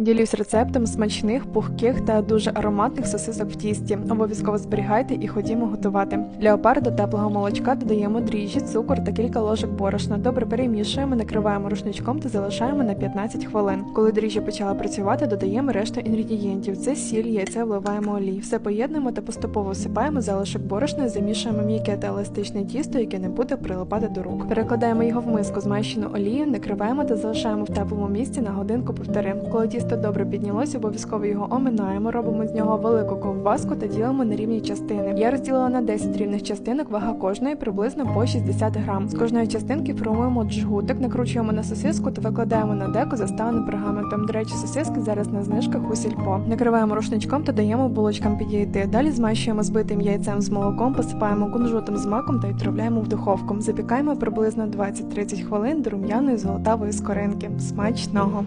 Ділюсь рецептом смачних, пухких та дуже ароматних сосисок в тісті. Обов'язково зберігайте і ходімо готувати. Для опари до теплого молочка додаємо дріжджі, цукор та кілька ложок борошна. Добре перемішуємо, накриваємо рушничком та залишаємо на 15 хвилин. Коли дріжджі почала працювати, додаємо решту інгредієнтів. Це сіль, яйце, вливаємо олій. Все поєднуємо та поступово всипаємо залишок борошна замішуємо м'яке та еластичне тісто, яке не буде прилипати до рук. Перекладаємо його в миску, змащену олією, накриваємо та залишаємо в теплому місці на годинку півтори. Коли тісто добре піднялось, обов'язково його оминаємо, робимо з нього велику ковбаску та ділимо на рівні частини. Я розділила на 10 рівних частинок, вага кожної приблизно по 60 грам. З кожної частинки формуємо джгутик, накручуємо на сосиску та викладаємо на деко заставлену пергаментом. До речі, сосиски зараз на знижках у сільпо. Накриваємо рушничком та даємо булочкам підійти. Далі змащуємо збитим яйцем з молоком, посипаємо кунжутом з маком та відправляємо в духовку. Запікаємо приблизно 20-30 хвилин до рум'яної золотавої скоринки. Смачного!